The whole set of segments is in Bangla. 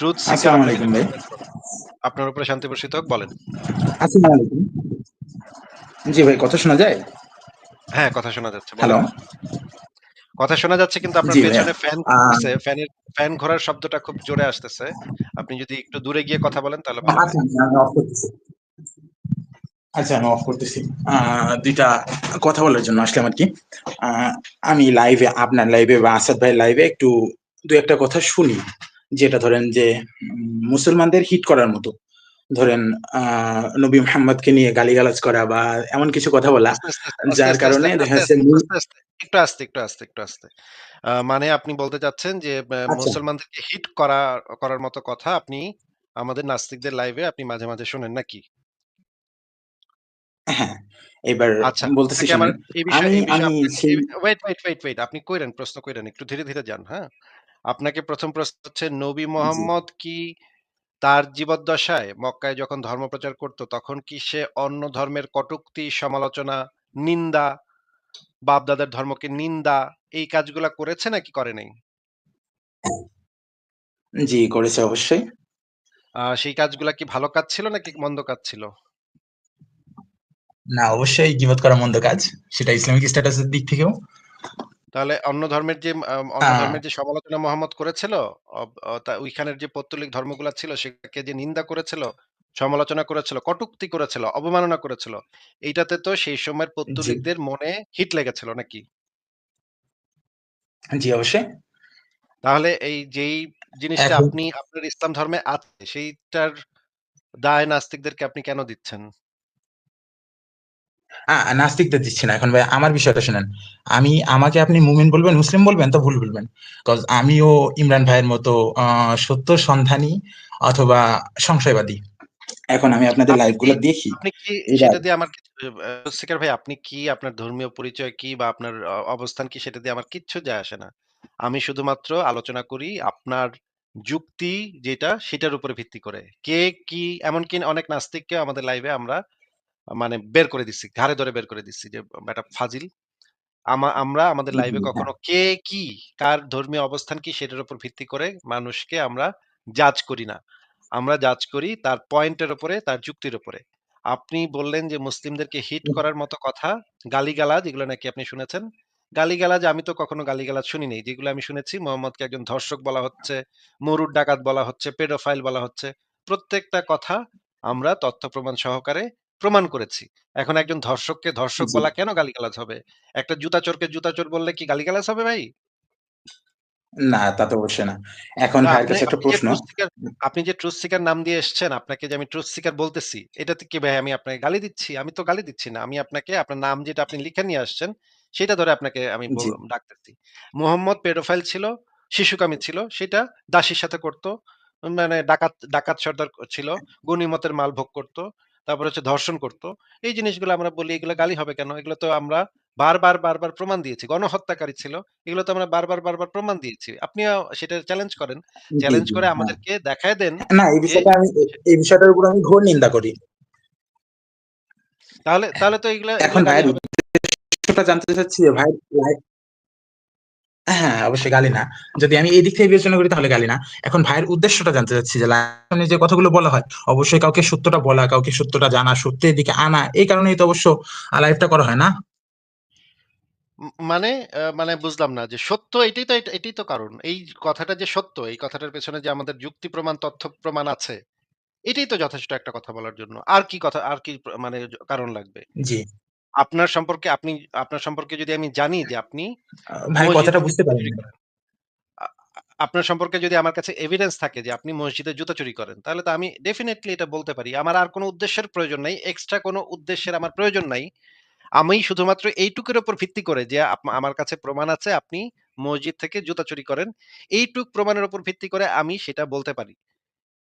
ট্রুথ আসসালামু আলাইকুম ভাই। আপনার উপরে শান্তি বর্ষিত হোক বলেন। আসসালামু আলাইকুম। জি ভাই কথা শোনা যায়? হ্যাঁ, কথা শোনা যাচ্ছে হ্যালো? কথা শোনা যাচ্ছে কিন্তু আপনার পেছনে ফ্যান আ ঘুরতেছে। ফ্যানের ফ্যান ঘোরার শব্দটা খুব জোরে আসতেছে। আপনি যদি একটু দূরে গিয়ে কথা বলেন তাহলে ভালো আচ্ছা, আচ্ছা আমি অফ করতেছি। আচ্ছা আমি অফ করতেছি। আ ২ টা কথা বলার জন্য আসলাম আরকি। আ আমি লাইভে আপনার লাইভে বা আসাদ ভাই লাইভে একটু দু একটা কথা শুনি। যেটা ধরেন যে মুসলমানদের হিট করার মতো। ধরেন নবী মুহাম্মদকে নিয়ে গালিগালাজ করা বা এমন কিছু কথা বলা যার কারণে দেখা যাচ্ছে একটু আস্তে, একটু আস্তে, একটু আস্তে। মানে আপনি বলতে চাচ্ছেন যে আচ্ছা। মুসলমানদেরকে হিট করা করার মতো কথা আপনি আমাদের নাস্তিকদের লাইভে আপনি মাঝে, মাঝে শোনেন নাকি? হ্যাঁ, এবার আচ্ছা, বলতেছি বিষয়ে আমি আমি ওয়েট, ওয়েট, ওয়েট, ওয়েট আপনি কইরেন, প্রশ্ন কইরেন। একটু ধীরে, ধীরে যান, হ্যাঁ? আপনাকে প্রথম প্রশ্ন হচ্ছে নবী মোহাম্মদ কি তার জীবদ্দশায় মক্কায় যখন ধর্ম প্রচার করত তখন কি সে অন্য ধর্মের কটুক্তি সমালোচনা, নিন্দা, বাপ-দাদার ধর্মকে নিন্দা এই কাজগুলা করেছে নাকি করে নাই? জি, করেছে অবশ্যই। সেই কাজগুলা কি ভালো কাজ ছিল নাকি মন্দ কাজ ছিল? না, অবশ্যই গীবত করা মন্দ কাজ। সেটা ইসলামিক স্ট্যাটাসের দিক থেকেও। তাহলে অন্য ধর্মের যে আ আ অন্য ধর্মের যে সমালোচনা মোহাম্মদ করেছিল, ওইখানের যে পৌত্তলিক ধর্মগুলা ছিল সেটাকে যে নিন্দা করেছিল, সমালোচনা করেছিল, কটুক্তি করেছিল, অবমাননা করেছিল, এইটাতে তো সেই সময়ের। পৌত্তলিকদের মনে হিট লেগেছিল নাকি? জি, অবশ্যই। তাহলে এই যেই জিনিসটা আপনি আপনার ইসলাম ধর্মে আছে সেইটার দায় নাস্তিকদেরকে আপনি কেন দিচ্ছেন? নাস্তিকদের দিচ্ছি না। এখন ভাই আমার বিষয়টা শুনেন। আমি আমাকে আপনি মুমিন বলবেন, মুসলিম বলবেন তো ভুল বলবেন। কজ আমিও ইমরান ভাইয়ের মতো সত্য সন্ধানী অথবা সংশয়বাদী। এখন আমি আপনাদের দেখি। আপনি কি সেটা দিয়ে আমার ভাই আপনি কি আপনার ধর্মীয় পরিচয় কি বা আপনার অবস্থান কি সেটা দিয়ে আমার কিচ্ছু যায় আসে না। আমি শুধুমাত্র আলোচনা করি আপনার যুক্তি যেটা সেটার উপরে ভিত্তি করে। কে কি এমনকি অনেক নাস্তিককে আমাদের লাইভে আমরা মানে বের করে দিচ্ছি। ঘাড়ে ধরে বের করে দিচ্ছি যে ব্যাটা ফাজিল। আমরা আমাদের লাইভে হ্যাঁ। কখনো কে কি, কার ধর্মীয় অবস্থান কি সেটার উপর ভিত্তি করে মানুষকে আমরা জাজ করি না। আমরা জাজ করি তার পয়েন্টের উপরে, তার যুক্তির উপরে। আপনি বললেন যে মুসলিমদেরকে হিট করার মতো কথা, গালিগালাজ এগুলো নাকি আপনি শুনেছেন। গালিগালাজ আমি তো কখনো গালিগালাজ শুনি নাই। যেগুলো আমি শুনেছি মোহাম্মদকে একজন ধর্ষক বলা হচ্ছে, মরুর ডাকাত বলা হচ্ছে, পেডোফাইল বলা হচ্ছে। প্রত্যেকটা কথা আমরা তথ্য প্রমাণ সহকারে প্রমাণ করেছি। এখন একজন ধর্ষককে ধর্ষক জি। বলা কেন গালিগালাজ হবে? একটা জুতাচোরকে জুতাচোর বললে কি গালিগালাজ হবে ভাই? না, তা তো অবশ্যই না। এখন তো ভাইয়ের আপনি কাছে একটা আপনি যে প্রশ্ন। ট্রুথ সিকার আপনি যে ট্রুথ সিকার নাম দিয়ে এসছেন, আপনাকে যে আমি ট্রুথ সিকার বলতেছি, এটাতে কি ভাই আমি আপনাকে গালি দিচ্ছি? আমি তো গালি দিচ্ছি না। আমি আপনাকে আপনার নাম যেটা আপনি লিখে নিয়ে আসছেন, সেটা ধরে আপনাকে আমি জি, ডাকতেছি। মুহাম্মদ পেডোফাইল ছিল, শিশুকামী ছিল, সেটা দাসীর সাথে করত। মানে ডাকাত ডাকাত সর্দার ছিল, গনিমতের মাল ভোগ করত। তারপর হচ্ছে ধর্ষণ করতো এই জিনিসগুলো আমরা বলি এগুলো গালি হবে কেন? এগুলো তো আমরা বারবার, বারবার প্রমাণ দিয়েছি। গণহত্যাকারী ছিল। এগুলো তো আমরা বারবার, বারবার প্রমাণ দিয়েছি। আপনিও সেটা চ্যালেঞ্জ করেন। চ্যালেঞ্জ করে হ্যাঁ। আমাদেরকে দেখায় দেন না, এই বিষয়টা আমি এই বিষয়টার উপর আমি ঘোর নিন্দা করি। তাহলে তাহলে তো এগুলো এখন ভাইয়ের জানতে চাচ্ছি ভাই হ্যাঁ, অবশ্যই গালি না। যদি আমি এই দিক থেকে বিবেচনা করি তাহলে গালি না। এখন ভাইয়ের উদ্দেশ্যটা জানতে চাচ্ছি যে লাইভে যে কথাগুলো বলা হয়, অবশ্যই কাউকে সত্যটা বলা, কাউকে সত্যটা জানা, সত্যের দিকে আনা, এই কারণেই তো অবশ্য লাইভটা করা হয় না? মানে মানে বুঝলাম না যে সত্য এটাই তো এট এটাই তো কারণ। এই কথাটা যে সত্য, এই কথাটার পেছনে যে আমাদের যুক্তি প্রমাণ, তথ্য প্রমাণ আছে, এটাই তো যথেষ্ট একটা কথা বলার জন্য। আর কি কথা আর কি মানে কারণ লাগবে? জি। আপনার সম্পর্কে আপনি আপনার সম্পর্কে যদি আমি জানি যে আপনি ভাই কথাটা বুঝতে আপনার সম্পর্কে যদি আমার কাছে এভিডেন্স থাকে যে আপনি মসজিদে জুতা চুরি করেন, তাহলে তো আমি ডেফিনেটলি এটা বলতে পারি। আমার আর কোনো উদ্দেশ্যের প্রয়োজন নাই। এক্সট্রা কোনো উদ্দেশ্যের আমার প্রয়োজন নাই। আমি শুধুমাত্র এইটুকুর উপর ভিত্তি করে যে আমার কাছে প্রমাণ আছে আপনি মসজিদ থেকে জুতা চুরি করেন। এইটুক প্রমাণের উপর ভিত্তি করে আমি সেটা বলতে পারি।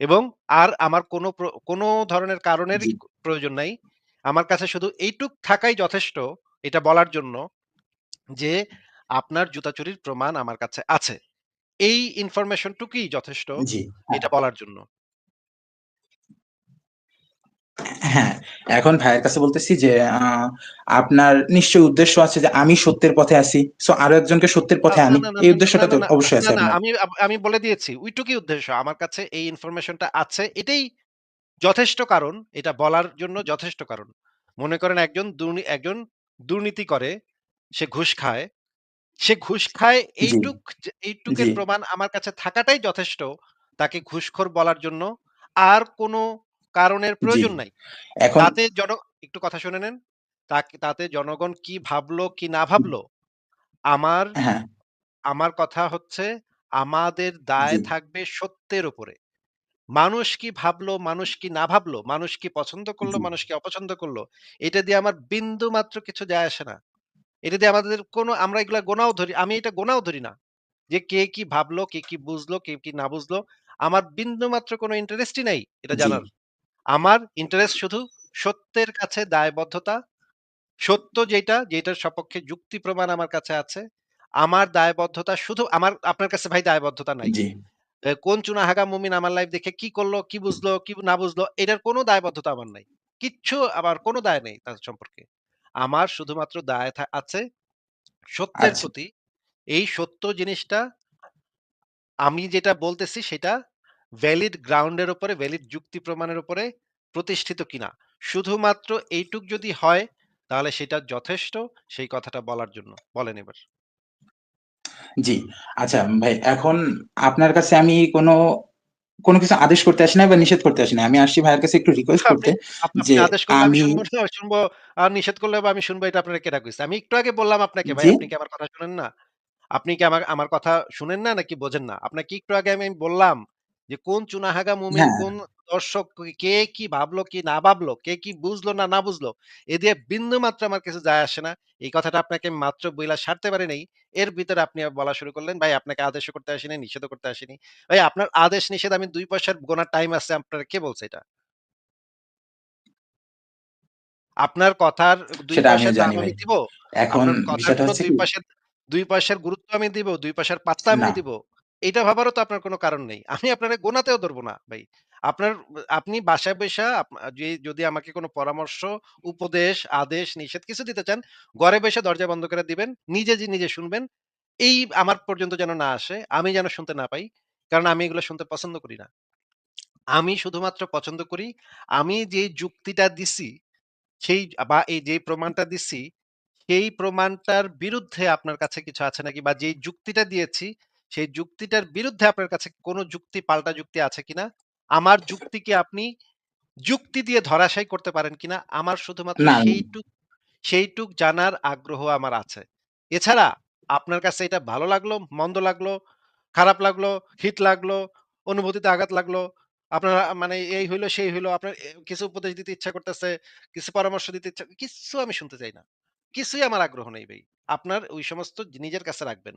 এবং আর আমার কোনো কোনো ধরনের কারণের প্রয়োজন নাই। আমার কাছে শুধু এইটুক থাকাই যথেষ্ট এটা বলার জন্য যে আপনার জুতা চুরির প্রমাণ আমার কাছে আছে। এই ইনফরমেশন টুকুই যথেষ্ট এটা বলার জন্য। হ্যাঁ, এখন ভাইয়ের কাছে বলতেছি যে আপনার নিশ্চয়ই উদ্দেশ্য আছে যে আমি সত্যের পথে আছি। সো আরও একজনকে সত্যের পথে আনি। এই উদ্দেশ্যটা তো অবশ্যই না, আছে আমি আমি বলে দিয়েছি। ওইটুকুই উদ্দেশ্য। আমার কাছে এই ইনফরমেশনটা আছে। এটাই যথেষ্ট কারণ। এটা বলার জন্য যথেষ্ট কারণ। মনে করেন একজন একজন দুর্নীতি করে, সে ঘুষ খায়। সে ঘুষ খায় এইটুক এইটুকের প্রমাণ আমার কাছে থাকাটাই যথেষ্ট তাকে ঘুষখোর বলার জন্য। আর কোনো কারণের প্রয়োজন নাই। তাতে জন একটু কথা শুনে নেন। তাক তাতে জনগণ কি ভাবলো কি না ভাবলো, আমার হ্যাঁ, আমার কথা হচ্ছে আমাদের দায় থাকবে সত্যের উপরে। মানুষ কি ভাবলো, মানুষ কি না ভাবলো, মানুষ কি পছন্দ করল, জি, মানুষ কি অপছন্দ করল, এটা দিয়ে আমার বিন্দু মাত্র কিছু যায় আসে না। এটা দিয়ে আমাদের কোনো আমরা এগুলা গোনাও ধরি আমি এটা গোনাও ধরি না। যে কে কি ভাবলো, কে কি বুঝলো, কে কি না বুঝলো। আমার বিন্দুমাত্র কোনো ইন্টারেস্টই নাই এটা জি, জানার। আমার ইন্টারেস্ট শুধু সত্যের কাছে দায়বদ্ধতা। সত্য যেটা, যেটার সপক্ষে যুক্তি প্রমাণ আমার কাছে আছে। আমার দায়বদ্ধতা শুধু আমার আপনার কাছে ভাই দায়বদ্ধতা নাই। জি। কোন চুনাহাগা মুমিন আমার লাইফ দেখে কি করল, কি বুঝলো, কি না বুঝলো এটার কোনো দায়বদ্ধতা আমার নাই। কিচ্ছু আমার কোনো দায় নেই তার সম্পর্কে। আমার শুধুমাত্র দায় আছে সত্যের আচ্ছা, প্রতি। এই সত্য জিনিসটা আমি যেটা বলতেছি সেটা ভ্যালিড গ্রাউন্ড এর উপরে ভ্যালিড যুক্তি প্রমাণের উপরে প্রতিষ্ঠিত কিনা। শুধুমাত্র এইটুক যদি হয় তাহলে সেটা যথেষ্ট সেই কথাটা বলার জন্য। বলেন এবার। জি। আচ্ছা ভাই এখন আপনার কাছে আমি কোনো, কোনো কিছু আদেশ করতে আসি না বা নিষেধ করতে আসি না আমি আসছি ভাইয়ের কাছে একটু রিকোয়েস্ট করতে যে আদেশ করলে আমি শুনব আর নিষেধ করলেও আমি শুনব এটা আপনার কেটা কইছে? আমি একটু আগে বললাম আপনাকে ভাই আপনি কি আমার কথা শুনেন না? আপনি কি আমার আমার কথা শুনেন না নাকি বোঝেন না? আপনাকে একটু আগে আমি বললাম যে কোন চুনাহাগা মুমিন, হ্যাঁ, কোন দর্শক কে কি ভাবলো কি না ভাবলো, কে কি বুঝলো না, না বুঝলো, এ দিয়ে বিন্দুমাত্র আমার কিছু যায় আসে না। এই কথাটা আপনাকে মাত্র বইলা সারতে পারি নাই। এর ভিতরে আপনি বলা শুরু করলেন, ভাই আপনাকে আদেশও করতে আসিনি, নিষেধও করতে আসিনি। ভাই আপনার আদেশ নিষেধ আমি ২ পয়সার গোনার টাইম আছে আপনারে কে বলছে এটা? আপনার কথার ২ সেটা আমিও পয়সার দাম জানি ভাই। আমি দিব? এখন আপনার কথার বিষয়টা কোনো হচ্ছে ২ কি পয়সার ২ পয়সার গুরুত্ব আমি দিব, ২ পয়সার পাত্তা আমি না, দিব। এইটা ভাবারও তো আপনার কোনো কারণ নেই। আমি আপনারে গোনাতেও ধরব না ভাই। আপনার আপনি বাসায় বইসা যে যদি আমাকে কোনো পরামর্শ, উপদেশ, আদেশ, নিষেধ কিছু দিতে চান, ঘরে বইসা দরজা বন্ধ করে দিবেন। নিজে, যে নিজে শুনবেন। এই আমার পর্যন্ত যেন না আসে। আমি যেন শুনতে না পাই। কারণ আমি এগুলো শুনতে পছন্দ করি না। আমি শুধুমাত্র পছন্দ করি আমি যে যুক্তিটা দিছি সেই বা এই যে প্রমাণটা দিছি, সেই প্রমাণটার বিরুদ্ধে আপনার কাছে কিছু আছে নাকি? বা যেই যুক্তিটা দিয়েছি, সেই যুক্তিটার বিরুদ্ধে আপনার কাছে কোন যুক্তি পাল্টা যুক্তি আছে কিনা? আমার যুক্তিকে আপনি যুক্তি দিয়ে ধরাশায়ী করতে পারেন কিনা? আমার শুধুমাত্র সেইটুক সেইটুক জানার আগ্রহ আমার আছে। এছাড়া আপনার কাছে এটা ভালো লাগল, মন্দ লাগল, খারাপ লাগল, হিত লাগল, অনুভূতিতে আঘাত লাগল। আপনার মানে এই হইল, সেই হইল। আপনার কিছু উপদেশ দিতে ইচ্ছা করতেছে, কিছু পরামর্শ দিতে ইচ্ছা কিচ্ছু আমি শুনতে চাই না। কিছুই আমার আগ্রহ নেই ভাই। আপনার ওই সমস্ত নিজের কাছে রাখবেন।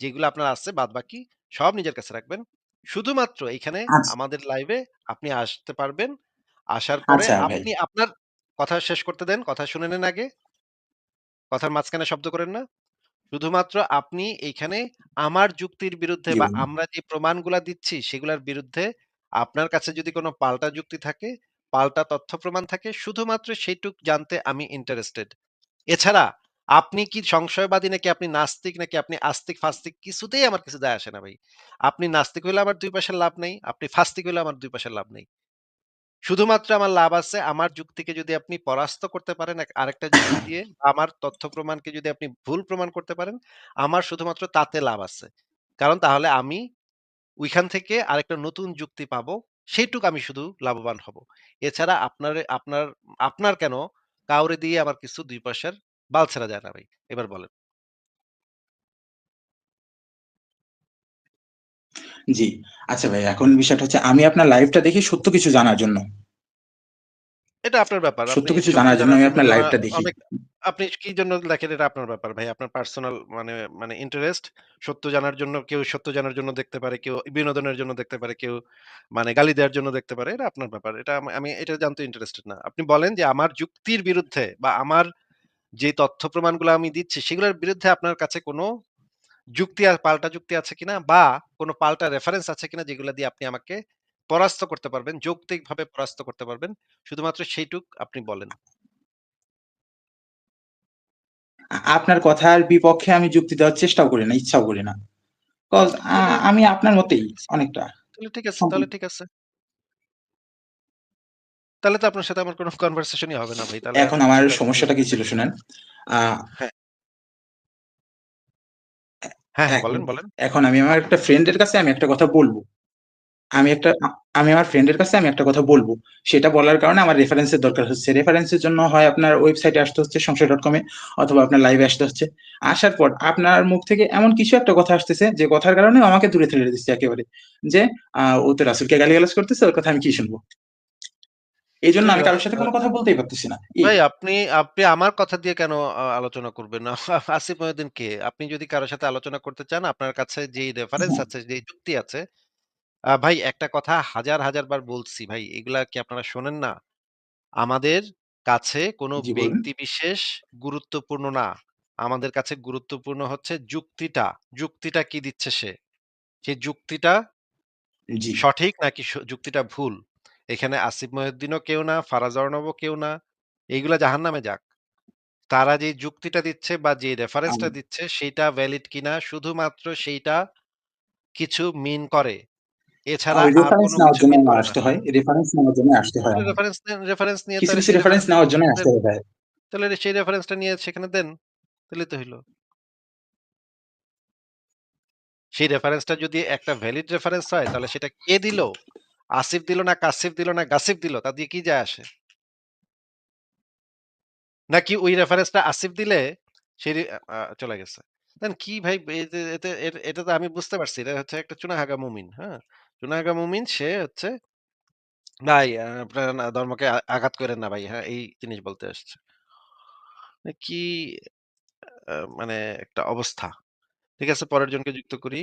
যেগুলো আপনার আছে বাদবাকি সব নিজের কাছে রাখবেন। শুধুমাত্র এইখানে আচ্ছা, আমাদের লাইভে আপনি আসতে পারবেন। আসার পরে আচ্ছা ভাই। আপনি আপনার কথা শেষ করতে দেন। কথা শুনে নেন আগে। কথার মাঝখানে শব্দ করেন না। শুধুমাত্র আপনি এইখানে আমার যুক্তির বিরুদ্ধে জি বা ভাই। আমরা যে প্রমাণগুলা দিচ্ছি সেগুলার বিরুদ্ধে আপনার কাছে যদি কোনো পাল্টা যুক্তি থাকে, পাল্টা তথ্য প্রমাণ থাকে শুধুমাত্র সেইটুক জানতে আমি ইন্টারেস্টেড। এছাড়া আপনি কি সংশয়বাদী নাকি আপনি নাস্তিক নাকি আপনি আস্তিক-ফাস্তিক কিছুতেই আমার কিছু যায় আসে না ভাই। আপনি নাস্তিক হইলে আমার ২ পয়সার লাভ নেই। আপনি ফাস্তিক হইলে আমার ২ পয়সার লাভ নেই। শুধুমাত্র আমার লাভ আছে আমার যুক্তিকে যদি আপনি পরাস্ত করতে পারেন আরেকটা যুক্তি দিয়ে, আমার তথ্য প্রমাণকে যদি আপনি ভুল প্রমাণ করতে পারেন, আমার শুধুমাত্র তাতে লাভ আছে। কারণ তাহলে আমি ওইখান থেকে আরেকটা নতুন যুক্তি পাবো। সেইটুক আমি শুধু লাভবান হব। এছাড়া আপনার আপনার আপনার কেন কাউরে দিয়ে আমার কিছু দুই পয়সার বাল ছেড়া যায় না ভাই। এবার বলেন। জি। আচ্ছা ভাই এখন বিষয়টা হচ্ছে আমি আপনার লাইভটা দেখি সত্য কিছু জানার জন্য। এটা আপনার ব্যাপার। সত্য কিছু জানার জন্য আমি আপনার লাইভটা দেখি। আপনি কি জন্য লেখেন এটা আপনার ব্যাপার ভাই। আপনার পার্সোনাল মানে মানে ইন্টারেস্ট। সত্য জানার জন্য কেউ সত্য জানার জন্য দেখতে পারে, কেউ বিনোদনের জন্য দেখতে পারে, কেউ মানে গালি দেওয়ার জন্য দেখতে পারে। এটা আপনার ব্যাপার। এটা আমি এটা জানতে ইন্টারেস্টেড না। আপনি বলেন যে আমার যুক্তির বিরুদ্ধে বা আমার যে তথ্য প্রমাণগুলো আমি দিচ্ছি সেগুলোর বিরুদ্ধে আপনার কাছে কোনো যুক্তি আর পাল্টা যুক্তি আছে কিনা বা কোনো পাল্টা রেফারেন্স আছে কিনা যেগুলা দিয়ে আপনি আমাকে পরাস্ত করতে পারবেন, যৌক্তিকভাবে পরাস্ত করতে পারবেন। শুধুমাত্র সেইটুক আপনি বলেন। আপনার কথার বিপক্ষে আমি যুক্তি দেওয়ার চেষ্টাও করি না, ইচ্ছাও করি না। আমি আপনার মতেই অনেকটা। তাহলে ঠিক আছে, তাহলে ঠিক আছে। তাহলে তো আপনার সাথে আমার কোন কনভারসেশনই হবে না ভাই। তাহলে এখন আমার সমস্যাটা কি ছিল শুনেন? হ্যাঁ। হ্যাঁ, হ্যাঁ, বলেন, বলেন। এখন আমি আমার একটা ফ্রেন্ডের কাছে আমি একটা কথা বলব আমি একটা আমি আমার ফ্রেন্ডের কাছে আমি একটা কথা বলব সেটা বলার কারণে আমার রেফারেন্সের দরকার হচ্ছে। রেফারেন্সের জন্য হয় আপনার ওয়েবসাইটে আসতে হচ্ছে সংশয়.com এ অথবা আপনার লাইভে আসতে হচ্ছে। আসার পর আপনার মুখ থেকে এমন কিছু একটা কথা আসতেছে যে কথার কারণে আমাকে দূরে ঠেলে দিচ্ছে একেবারে। যে ও তো রাসূলকে গালিগালাজ করতেছে ওর কথা আমি কি শুনব? এজন্য ভাই আমি রা কারও সাথে কোন কথা বলতেই পারতেছি না। ভাই আপনি আপনি আমার কথা দিয়ে কেন আলোচনা করবেন? আসিফ মহিউদ্দিন কে? আপনি যদি কারও সাথে আলোচনা করতে চান, আপনার কাছে যেই রেফারেন্স। আছে, যেই যুক্তি আছে ভাই একটা কথা হাজার, হাজার বার বলছি ভাই। এগুলা কি আপনারা শোনেন না? আমাদের কাছে কোন ব্যক্তি বিশেষ গুরুত্বপূর্ণ না। আমাদের কাছে গুরুত্বপূর্ণ হচ্ছে যুক্তিটা। যুক্তিটা কি দিচ্ছে সে? সেই যুক্তিটা সঠিক নাকি যুক্তিটা ভুল? এখানে আসিফ মহিউদ্দিনও কেউ না, ফারাজ অর্ণবও কেউ না। এইগুলা জাহান্নামে যাক। তারা যে যুক্তিটা দিচ্ছে বা যে রেফারেন্সটা দিচ্ছে সেটা ভ্যালিড কিনা শুধুমাত্র সেইটা কিছু মিন করে। এছাড়া রেফারেন্স নেওয়ার জন্য মিন আমার করে না। আসতে হয়। রেফারেন্স নেওয়ার জন্য আসতে হয় তাহলে রেফারেন্স রেফারেন্স নিয়ে কিছু, কিছু সেই রেফারেন্স রেফারেন্সটা নেওয়ার নিয়ে সেখানে আসতে দেন। হয় তাহলে সেই রেফারেন্সটা নিয়ে সেখানে দেন। তাইলেই তো হইল। সেই রেফারেন্সটা যদি একটা ভ্যালিড রেফারেন্স হয় তাহলে সেটা কে দিল? আসিফ দিল না কাসিফ দিল না গাসিফ দিল তা দিয়ে কি যায় আসে? নাকি ওই রেফারেন্সটা আসিফ দিলে সে চলে গেছে। দেন কি ভাই এটা তো আমি বুঝতে পারছি। এটা হচ্ছে একটা চুনাহাগা মুমিন, হ্যাঁ? চুনাহাগা মুমিন সে হচ্ছে ভাই আপনার ধর্মকে আঘাত কইরেন না ভাই। হ্যাঁ, এই জিনিস বলতে আসছে। কি মানে একটা অবস্থা। ঠিক আছে পরের জনকে যুক্ত করি।